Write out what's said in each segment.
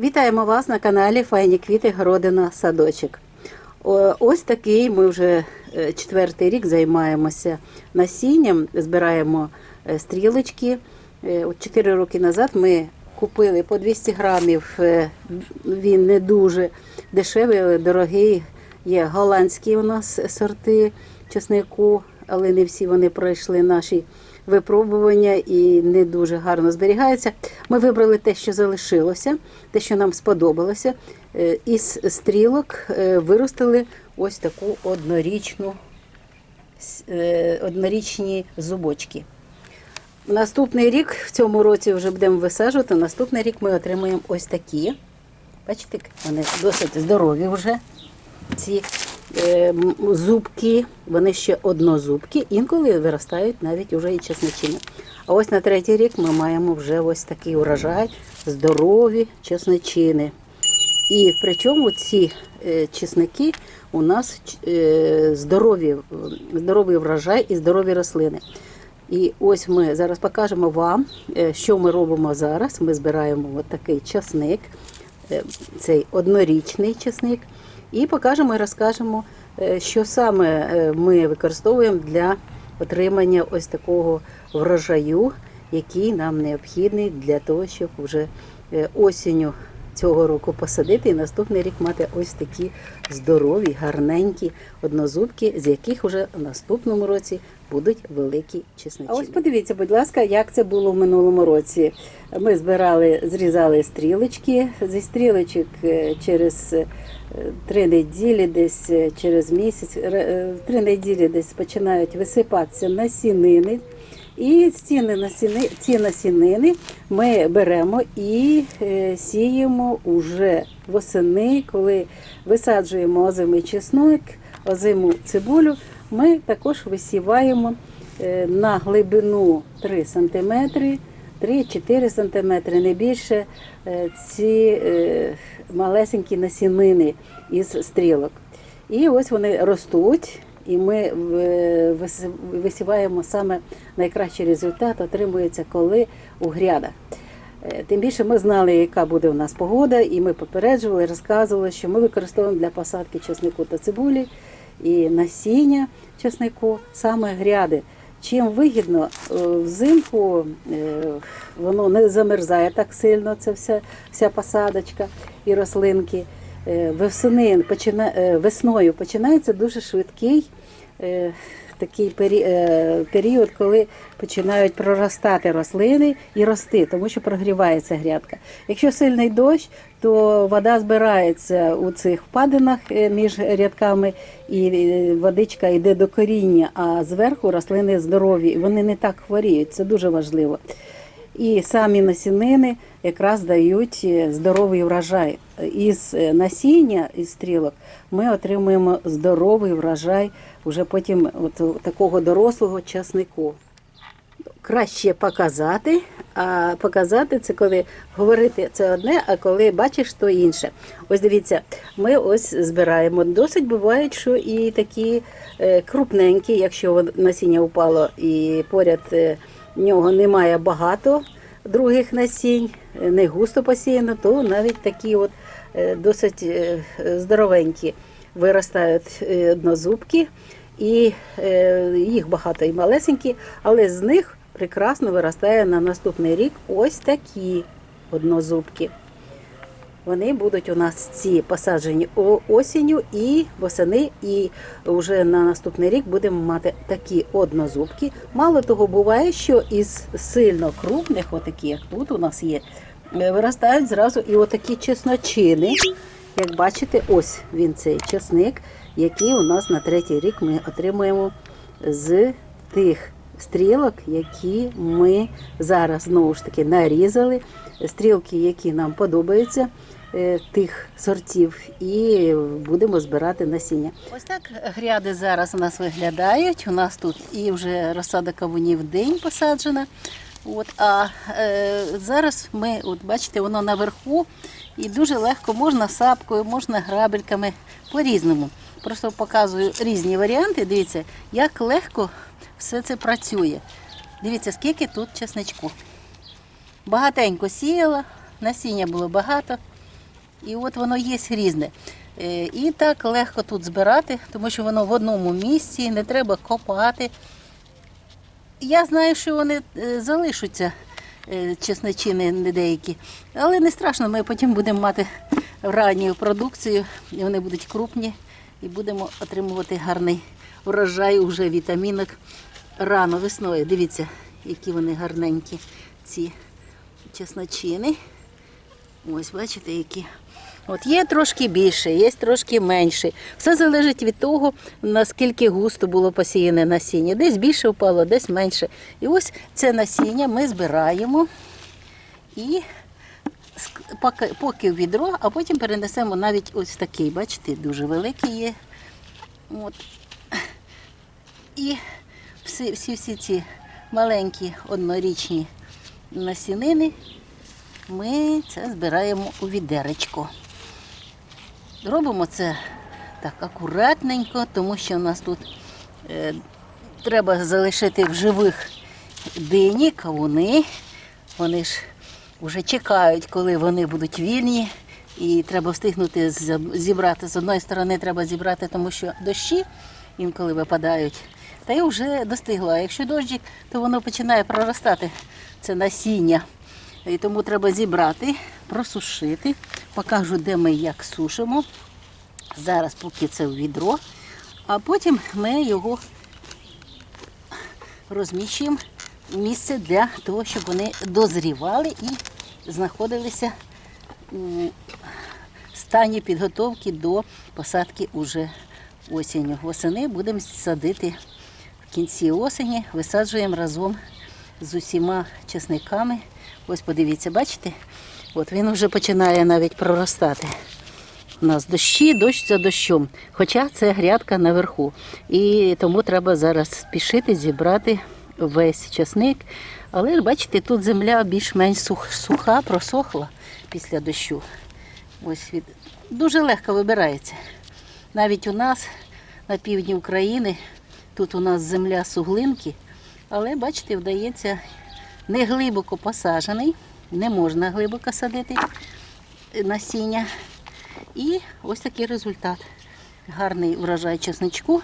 Вітаємо вас на каналі Файні квіти Городина Садочок. Ось такий ми вже е, четвертий рік займаємося насінням, збираємо е, стрілочки. Е, От Чотири роки назад ми купили по 200 грамів. Він не дуже дешевий, але дорогий. Є голландські у нас сорти чеснику, але не всі вони пройшли наші випробування і не дуже гарно зберігаються. Ми вибрали те, що залишилося, те, що нам сподобалося. Е, Із стрілок е, виростили ось таку однорічну, е, однорічні зубочки. Наступний рік, в цьому році вже будемо висаджувати. Наступний рік ми отримаємо ось такі. Бачите, вони досить здорові вже. Ці зубки, вони ще однозубки, інколи виростають навіть уже і чесночини. А ось на третій рік ми маємо вже ось такий урожай, здорові чесночини. І причому ці е, чесники у нас е, здорові, здоровий врожай і здорові рослини. І ось ми зараз покажемо вам, е, що ми робимо зараз. Ми збираємо от такий часник, е, цей однорічний часник, і покажемо і розкажемо, е, що саме е, ми використовуємо для отримання ось такого врожаю, який нам необхідний для того, щоб вже е, осінню цього року посадити і наступний рік мати ось такі здорові, гарненькі однозубки, з яких вже в наступному році будуть великі чесночини. А ось подивіться, будь ласка, як це було в минулому році. Ми збирали, зрізали стрілочки зі стрілочок е, через е, три неділі, десь е, через місяць, три неділі десь починають висипатися насінини. І ці насіни, ці насінини ми беремо і е, сіємо уже восени, коли висаджуємо озимий чеснок, озиму цибулю. Ми також висіваємо е, на глибину 3 см, 3-4 см, не більше е, ці малесенькі насінини із стрілок. І ось вони ростуть, і ми висіваємо саме найкращий результат, отримується коли у грядах. Е, Тим більше ми знали, яка буде у нас погода, і ми попереджували, розказували, що ми використовуємо для посадки чеснику та цибулі і насіння чеснику саме гряди. Чим вигідно е, взимку е, воно не замерзає так сильно, це вся, вся посадочка і рослинки. Е, почина, е, весною починається дуже швидкий е, такий пері- період, коли починають проростати рослини і рости, тому що прогрівається грядка. Якщо сильний дощ, то вода збирається у цих впадинах між рядками, і водичка йде до коріння, а зверху рослини здорові, вони не так хворіють. Це дуже важливо. І самі насінини якраз дають е, здоровий врожай. Із е, насіння, із стрілок, ми отримуємо здоровий врожай вже потім от такого дорослого часнику. Краще показати, а показати це коли говорити це одне, а коли бачиш, то інше. Ось дивіться, ми ось збираємо. Досить бувають, що і такі е, крупненькі, якщо насіння упало і поряд е, нього немає багато других насінь, е, не густо посіяно, то навіть такі от е, досить е, здоровенькі виростають однозубки, і їх багато і малесенькі, але з них прекрасно виростає на наступний рік ось такі однозубки. Вони будуть у нас ці посаджені осінню і восени, і вже на наступний рік будемо мати такі однозубки. Мало того, буває, що із сильно крупних, отакі, як тут у нас є, е, виростають зразу і отакі чесночини. Як бачите, ось він цей чесник, який у нас на третій рік ми отримуємо з тих стрілок, які ми зараз знову ж таки нарізали. Стрілки, які нам подобаються, е, тих сортів, і будемо збирати насіння. Ось так гряди зараз у нас виглядають. У нас тут і вже розсада кавунів день посаджена. От, а е, зараз ми, от бачите, воно наверху, і дуже легко можна сапкою, можна грабельками по-різному. Просто показую різні варіанти. Дивіться, як легко все це працює. Дивіться, скільки тут чесничку. Багатенько сіяла, насіння було багато. І от воно є різне. Е, І так легко тут збирати, тому що воно в одному місці, не треба копати. Я знаю, що вони е, залишаться, е, чесночини деякі, але не страшно, ми потім будемо мати ранню продукцію, і вони будуть крупні, і будемо отримувати гарний урожай уже вітамінок рано весною. Дивіться, які вони гарненькі, ці чесночини. Ось, бачите, які. От є трошки більше, є трошки менше. Все залежить від того, наскільки густо було посіяне насіння. Десь більше впало, десь менше. І ось це насіння ми збираємо і поки- в відро, а потім перенесемо навіть ось такий, бачите, дуже великий є. От. І всі, всі, всі ці маленькі однорічні насінини ми це збираємо у відеречко. Робимо це так акуратненько, тому що у нас тут е, треба залишити в живих дині, кавуни. Вони ж вже чекають, коли вони будуть вільні. І треба встигнути зібрати. З одної сторони треба зібрати, тому що дощі інколи випадають. Та й вже достигло. А якщо дощик, то воно починає проростати це насіння. І тому треба зібрати, просушити. Покажу, де ми як сушимо. Зараз поки це в відро, а потім ми його розміщуємо в місце для того, щоб вони дозрівали і знаходилися у стані підготовки до посадки уже осінню. Восени будемо садити кінці осені, висаджуємо разом з усіма чесниками. Ось подивіться, бачите? От він вже починає навіть проростати. У нас дощі, дощ за дощом. Хоча це грядка наверху. І тому треба зараз спішити зібрати весь часник. Але бачите, тут земля більш-менш сух- суха, просохла після дощу. Ось від... Дуже легко вибирається. Навіть у нас на півдні України, тут у нас земля суглинки, але бачите, вдається не глибоко посаджений, не можна глибоко садити насіння. І ось такий результат. Гарний врожай чесничку,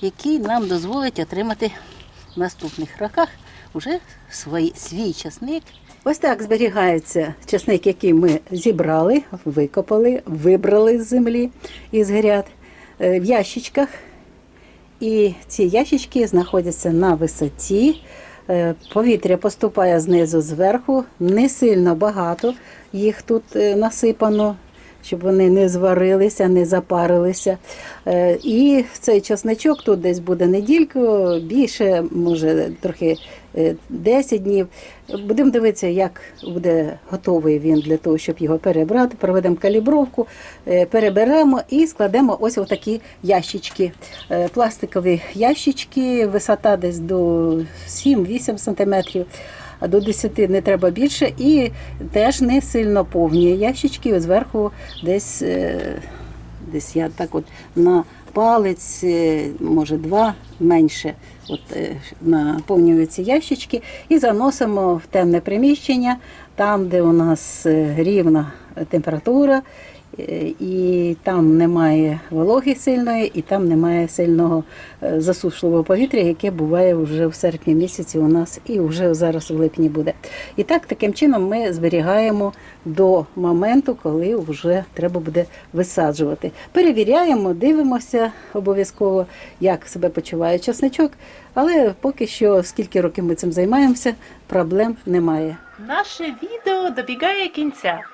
який нам дозволить отримати в наступних роках вже свій, свій чесник. Ось так зберігається чесник, який ми зібрали, викопали, вибрали з землі із гряд е, в ящичках. І ці ящички знаходяться на висоті. Е, Повітря поступає знизу зверху, не сильно багато їх тут е, насипано, щоб вони не зварилися, не запарилися. Е, І цей часничок тут десь буде недільку, більше, може трохи 10 днів. Будемо дивитися, як буде готовий він для того, щоб його перебрати. Проведемо калібровку, е, переберемо і складемо ось в такі ящички. Е, Пластикові ящички, висота десь до 7-8 сантиметрів. А до 10 не треба більше і теж не сильно повні ящички. Зверху десь, е, десь я так от на палець, е, може два менше. От е, наповнюються ящички і заносимо в темне приміщення, там, де у нас е, рівна температура, і там немає вологи сильної, і там немає сильного е, засушливого повітря, яке буває вже в серпні місяці у нас і вже зараз в липні буде. І так таким чином ми зберігаємо до моменту, коли вже треба буде висаджувати. Перевіряємо, дивимося обов'язково, як себе почуває часничок, але поки що, скільки років ми цим займаємося, проблем немає. Наше відео добігає кінця.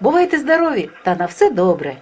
Бувайте здорові та на все добре!